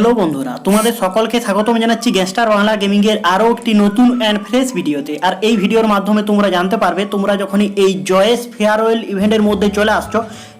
Hello বন্ধুরা, তোমাদের সকলকে স্বাগতম জানাচ্ছি গ্যাংস্টার বাংলা গেমিং এর আরও একটি নতুন অ্যান্ড ফ্রেশ ভিডিওতে। আর এই ভিডিওর মাধ্যমে তোমরা জানতে পারবে, তোমরা যখনই এই জয়েস ফেয়ারওয়েল ইভেন্টের মধ্যে চলে আসছো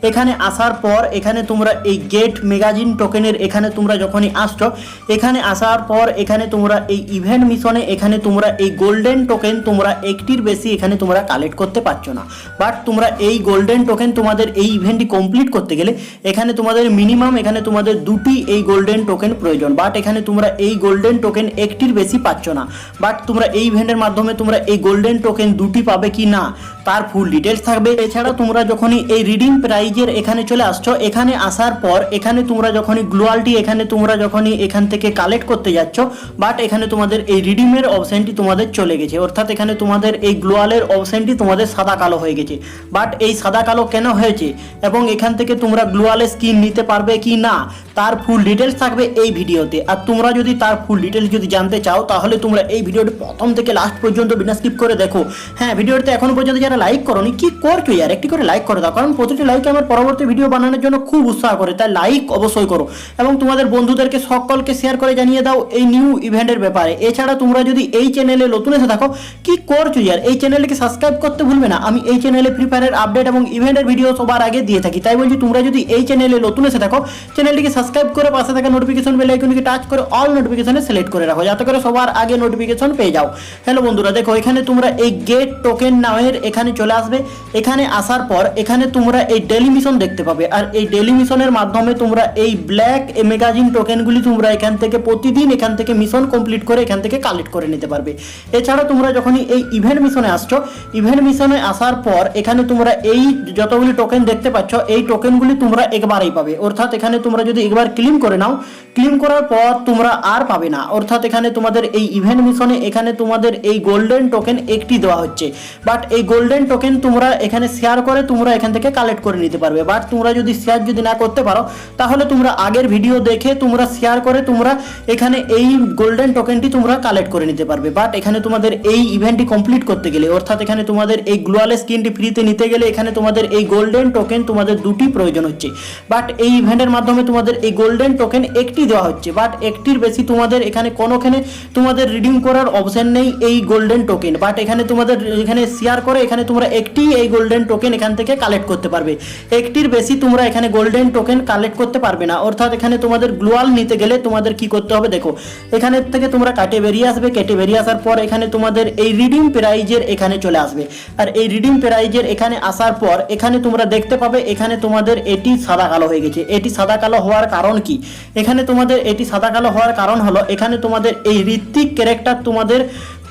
এখানে আসার পর এখানে তোমরা এই গেট ম্যাগাজিন টোকেনের এখানে তোমরা যখনই আসছো, এখানে আসার পর এখানে তোমরা এই ইভেন্ট মিশনে এখানে তোমরা এই গোল্ডেন টোকেন তোমরা একটির বেশি এখানে তোমরা কালেক্ট করতে পারছ না। বাট তোমরা এই গোল্ডেন টোকেন তোমাদের এই ইভেন্টটি কমপ্লিট করতে গেলে এখানে তোমাদের মিনিমাম এখানে তোমাদের দুটি এই গোল্ডেন টোকেন প্রয়োজন। বাট এখানে তোমরা এই গোল্ডেন টোকেন একটির বেশি পাচ্ছ না। বাট তোমরা এই ইভেন্টের মাধ্যমে তোমরা এই গোল্ডেন টোকেন দুটি পাবে কি না, তার ফুল ডিটেলস থাকবে। এছাড়া তোমরা যখনই এই রিডিং প্রাইজের এখানে চলে আসছো, এখানে আসার পর এখানে তোমরা যখনই গ্লোয়ালটি এখানে তোমরা যখনই এখান থেকে কালেক্ট করতে যাচ্ছ বাট এখানে তোমাদের এই রিডিমের অপশনটি তোমাদের চলে গেছে। অর্থাৎ এখানে তোমাদের এই গ্লোয়ালের অপশনটি তোমাদের সাদা কালো হয়ে গেছে। বাট এই সাদা কালো কেন হয়েছে? এবং এখান থেকে তোমরা গ্লোয়ালের স্কিন নিতে পারবে কি না? তার ফুল ডিটেলস থাকবে এই ভিডিওতে। আর তোমরা যদি তার ফুল ডিটেলস যদি জানতে চাও, তাহলে তোমরা এই ভিডিওটি প্রথম থেকে লাস্ট পর্যন্ত বিনা স্কিপ করে দেখো। হ্যাঁ ভিডিওতে এখনও পর্যন্ত যারা লাইক করনি, কি করছ? ইয়ার একটি করে লাইক করে দাও, কারণ প্রতিটি লাইক আমার পরবর্তী ভিডিও বানানোর জন্য খুব উৎসাহ করে, তাই লাইক অবশ্যই করো। এবং তোমাদের বন্ধুদেরকে সকলকে শেয়ার করে জানিয়ে দাও এই নিউ ইভেন্টের ব্যাপারে। এছাড়া তোমরা যদি এই চ্যানেলে নতুন এসে থাকো, কি করছ ইয়ার এই চ্যানেলকে সাবস্ক্রাইব করতে ভুলবে না। আমি এই চ্যানেলে ফ্রি ফায়ারের আপডেট এবং ইভেন্টের ভিডিও সবার আগে দিয়ে থাকি। তাই বলছি, তোমরা যদি এই চ্যানেলে নতুন এসে থাকো চ্যানেলটিকে সাবস্ক্রাইব করে পাশে থাকা নোটিফিকেশন বেল আইকনকে টাচ করে অল নোটিফিকেশনে সিলেক্ট করে রাখো। যাতে করে সবার আগে নোটিফিকেশন পেয়ে যাও। হ্যালো বন্ধুরা, দেখো, এখানে তোমরা এই গেট টোকেন নামের এখানে চলে আসবে। এখানে আসার পর এখানে তোমরা এই ডেলি মিশন দেখতে পাবে। আর এই ডেলি মিশনের মাধ্যমে তোমরা এই ব্ল্যাক ম্যাগাজিন টোকেনগুলি তোমরা এখান থেকে প্রতিদিন এখান থেকে মিশন কমপ্লিট করে এখান থেকে কালেক্ট করে নিতে পারবে। এছাড়া তোমরা যখনই এই ইভেন্ট মিশনে আসছো ইভেন্ট মিশনে আসার পর এখানে তোমরা এই যতগুলি টোকেন দেখতে পাচ্ছ, এই টোকেনগুলি তোমরা একবারেই পাবে। অর্থাৎ এখানে তোমরা যদি একবার ক্লিম করে নাও, ক্লিম করার পর তোমরা আর পাবে না। অর্থাৎ এখানে তোমাদের এই ইভেন্ট মিশনে এখানে তোমাদের এই গোল্ডেন টোকেন একটি দেওয়া হচ্ছে। বাট এই গোল্ডেন টোকেন তোমরা এখানে শেয়ার করে তোমরা এখান থেকে কালেক্ট করে নিতে পারবে। বাট তোমরা যদি শেয়ার যদি না করতে পারো, তাহলে তোমরা আগের ভিডিও দেখে তোমরা শেয়ার করে তোমরা এখানে এই গোল্ডেন টোকেনটি তোমরা কালেক্ট করে নিতে পারবে। বাট এখানে তোমাদের এই ইভেন্টটি কমপ্লিট করতে গেলে, অর্থাৎ এখানে তোমাদের এই গ্লোয়াল স্কিনটি ফ্রিতে নিতে গেলে এখানে তোমাদের এই গোল্ডেন টোকেন তোমাদের দুটি প্রয়োজন হচ্ছে। বাট এই ইভেন্টের মাধ্যমে তোমাদের এই গোল্ডেন টোকেন একটি দেওয়া হচ্ছে। বাট একটির বেশি তোমাদের এখানে কোনোখানে তোমাদের রিডিং করার অপশন নেই এই গোল্ডেন টোকেন বাট এখানে তোমাদের, এখানে শেয়ার করে এখানে তোমরা একটি এই গোল্ডেন টোকেন এখান থেকে কালেক্ট করতে পারবে। একটির বেশি তোমরা এখানে গোল্ডেন টোকেন কালেক্ট করতে পারবে না। অর্থাৎ এখানে তোমাদের গ্লোয়াল নিতে গেলে তোমাদের কি করতে হবে দেখো, এখানে থেকে তোমরা কাটে বেরিয়ে আসবে কেটে বেরিয়ে আসার পর এখানে তোমাদের এই রিডিং প্রাইজের এখানে চলে আসবে। আর এই রিডিং প্রাইজের এখানে আসার পর এখানে তোমরা দেখতে পাবে এখানে তোমাদের এটি সাদা কালো হয়ে গেছে। এটি সাদা কালো হওয়ার কারণ কি? এখানে তোমাদের এটি সাদা কালো হওয়ার কারণ হলো, এখানে তোমাদের এই ঋত্বিক ক্যারেক্টার তোমাদের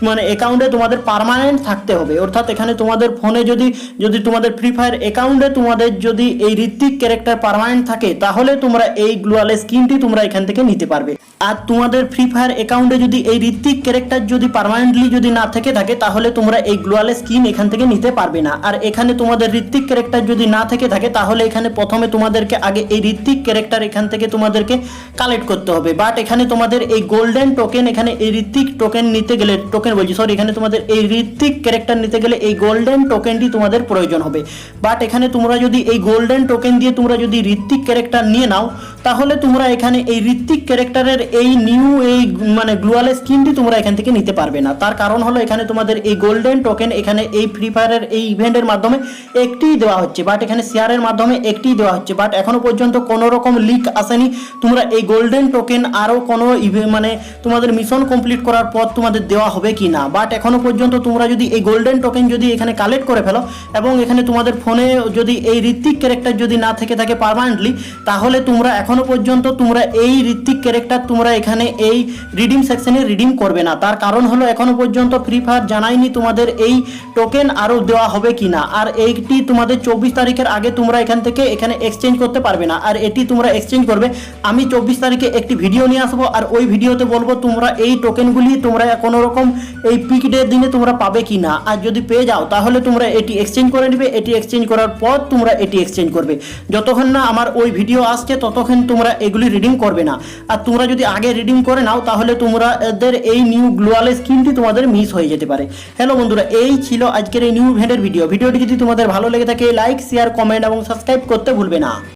মানে অ্যাকাউন্টে তোমাদের পারমানেন্ট থাকতে হবে। অর্থাৎ এখানে তোমাদের ফোনে যদি যদি তোমাদের ফ্রি ফায়ার অ্যাকাউন্টে তোমাদের যদি এই ঋত্বিক ক্যারেক্টার পারমানেন্ট থাকে, তাহলে তোমরা এই গ্লোয়াল স্কিনটি তোমরা এখান থেকে নিতে পারবে। আর তোমাদের ফ্রি ফায়ার অ্যাকাউন্টে যদি এই ঋত্বিক ক্যারেক্টার যদি পার্মানেন্টলি যদি না থেকে থাকে, তাহলে তোমরা এই গ্লোয়াল স্কিন এখান থেকে নিতে পারবে না। আর এখানে তোমাদের ঋত্বিক ক্যারেক্টার যদি না থেকে থাকে, তাহলে এখানে প্রথমে তোমাদেরকে আগে এই ঋত্বিক ক্যারেক্টার এখান থেকে তোমাদেরকে কালেক্ট করতে হবে। বাট এখানে তোমাদের এই গোল্ডেন টোকেন এখানে এই ঋত্বিক টোকেন নিতে গেলে টোকেন বলছি সরি এখানে তোমাদের এই ঋত্বিক ক্যারেক্টার নিতে গেলে এই গোল্ডেন টোকেনটি তোমাদের প্রয়োজন হবে। বাট এখানে তোমরা যদি এই গোল্ডেন টোকেন দিয়ে তোমরা যদি ঋত্বিক ক্যারেক্টার নিয়ে নাও তাহলে তোমরা এখানে এই ঋত্বিক ক্যারেক্টারের এই নিউ, এই মানে গ্লোয়াল স্কিনটি তোমরা এখান থেকে নিতে পারবে না। তার কারণ হলো এখানে তোমাদের এই গোল্ডেন টোকেন এখানে এই ফ্রি ফায়ারের এই ইভেন্টের মাধ্যমে একটিই দেওয়া হচ্ছে বাট এখানে শেয়ারের মাধ্যমে একটিই দেওয়া হচ্ছে বাট এখনও পর্যন্ত কোনো রকম লিক আসেনি। তোমরা এই গোল্ডেন টোকেন আরও কোনো মানে তোমাদের মিশন কমপ্লিট করার পর তোমাদের দেওয়া হবে কি না। বাট এখনও পর্যন্ত তোমরা যদি এই গোল্ডেন টোকেন যদি এখানে কালেক্ট করে ফেলো, এবং এখানে তোমাদের ফোনে যদি এই ঋত্বিক ক্যারেক্টার যদি না থেকে থাকে পারমানেন্টলি তাহলে তোমরা এখনও পর্যন্ত তোমরা এই ঋত্বিক ক্যারেক্টার তোমরা এখানে এই রিডিম সেকশনে রিডিম করবে না। তার কারণ হলো এখনও পর্যন্ত ফ্রি ফায়ার জানায়নি তোমাদের এই টোকেন আরও দেওয়া হবে কি না আর এইটি তোমাদের চব্বিশ তারিখের আগে তোমরা এখান থেকে এখানে এক্সচেঞ্জ করতে পারবে না। আর এটি তোমরা এক্সচেঞ্জ করবে। আমি চব্বিশ তারিখে একটি ভিডিও নিয়ে আসব। আর ওই ভিডিওতে বলব তোমরা এই টোকেনগুলি তোমরা কোনো রকম এই পিক ডে দিনে তোমরা পাবে কি না আর যদি পেয়ে যাও, তাহলে তোমরা এটি এক্সচেঞ্জ করে নেবে। এটি এক্সচেঞ্জ করার পর তোমরা এটি এক্সচেঞ্জ করবে। যতক্ষণ না আমার ওই ভিডিও আসছে, ততক্ষণ তোমরা এগুলি রিডিং করবে না। আর তোমরা যদি আগে রিডিং করে নাও, তাহলে তোমরা এদের এই নিউ গ্লোয়াল স্কিনটি তোমাদের মিস হয়ে যেতে পারে। হ্যালো বন্ধুরা, এই ছিল আজকের এই নিউ ইভেন্টের ভিডিও ভিডিওটি যদি তোমাদের ভালো লেগে থাকে লাইক শেয়ার কমেন্ট এবং সাবস্ক্রাইব করতে ভুলবে না।